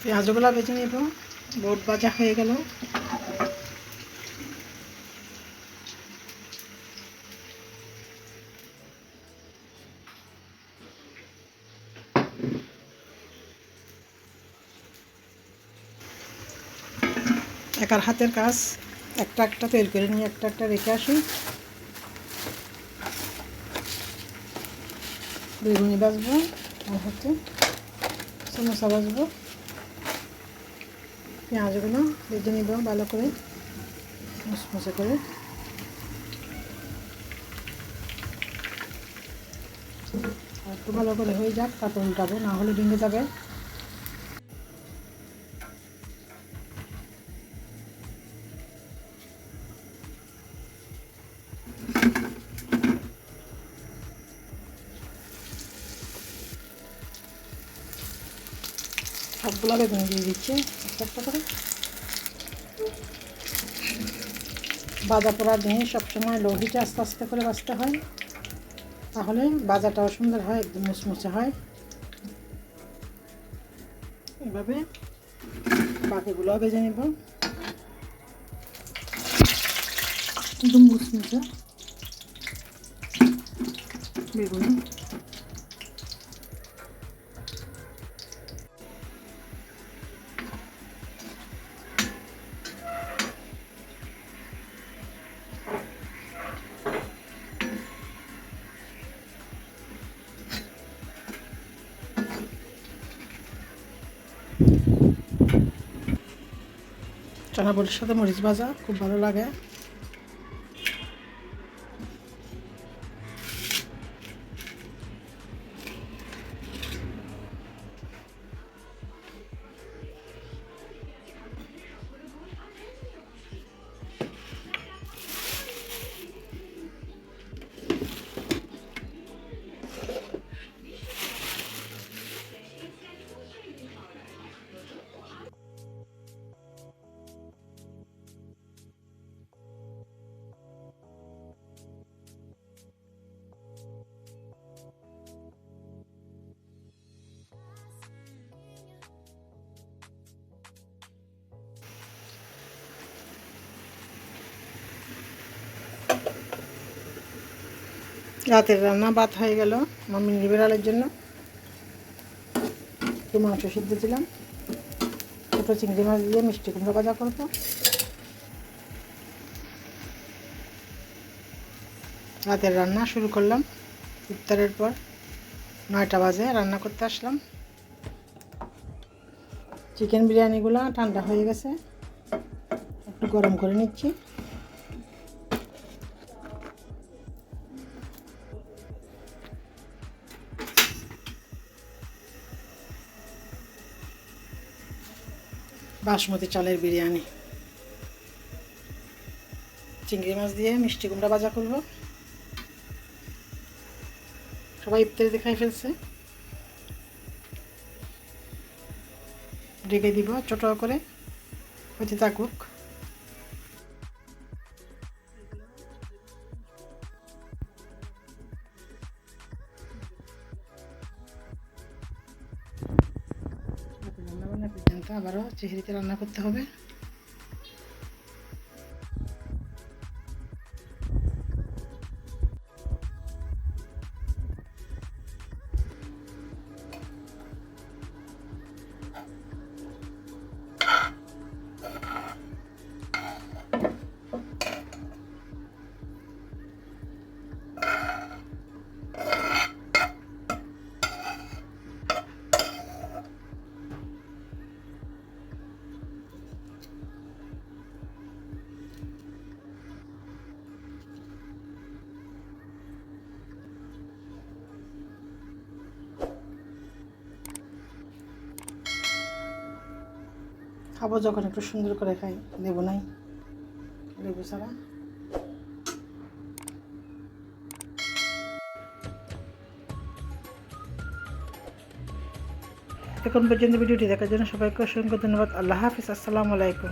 পেঁয়াজগুলো বেছে নেব বোট ভাজা হয়ে গেল। একার হাতের কাজ, একটা একটা তৈরি করে নিয়ে একটা একটা রেখে আসি। বেগুনি বাজবো, আর হচ্ছে সমোসা বাজবো। পেঁয়াজগুলো ভেজে নিব ভালো করে, মশমশে করে। একটু ভালো করে হয়ে যাক তারপর উল্টাবো না হলে ভেঙে যাবে। সবগুলো বেগুন দিয়ে দিচ্ছে। একটা করে। বাজা পোড়া দিয়ে সবসময় লোহিটা আস্তে আস্তে করে বাঁচতে হয়। তাহলে বাজাটাও সুন্দর হয়, একদম মুচমুচে হয়। এভাবে বাকিগুলোও ভেজে নেব। একদম মুচমুচে। বেগুনি। বড়ির সাথে মরিচ ভাজা খুব ভালো লাগে। রাতের রান্না ভাত হয়ে গেল মামি বিড়ালের জন্য। একটু মাংস সিদ্ধ দিলাম। ছোটো চিংড়ি মাছ দিয়ে মিষ্টি কুমড়ো ভাজা করব। রাতের রান্না শুরু করলাম। ইফতারের পর নয়টা বাজে রান্না করতে আসলাম। চিকেন বিরিয়ানিগুলো ঠান্ডা হয়ে গেছে। একটু গরম করে নিচ্ছি। বাসমতি চালের বিরিয়ানি। চিংড়ি মাছ দিয়ে মিষ্টি কুমড়া ভাজা করব। সবাই ইফতারি দেখাই ফেলছে। ঢেকে দিব ছোট করে। হতে থাকুক পর্যন্ত আবারও চেহারিতে রান্না করতে হবে। খাব যখন একটু সুন্দর করে খাই, দেবো নাই। লেবু ছাড়া। এখন পর্যন্ত ভিডিওটি দেখার জন্য সবাইকে অসংখ্য ধন্যবাদ। আল্লাহ হাফিজ, আসসালামু আলাইকুম।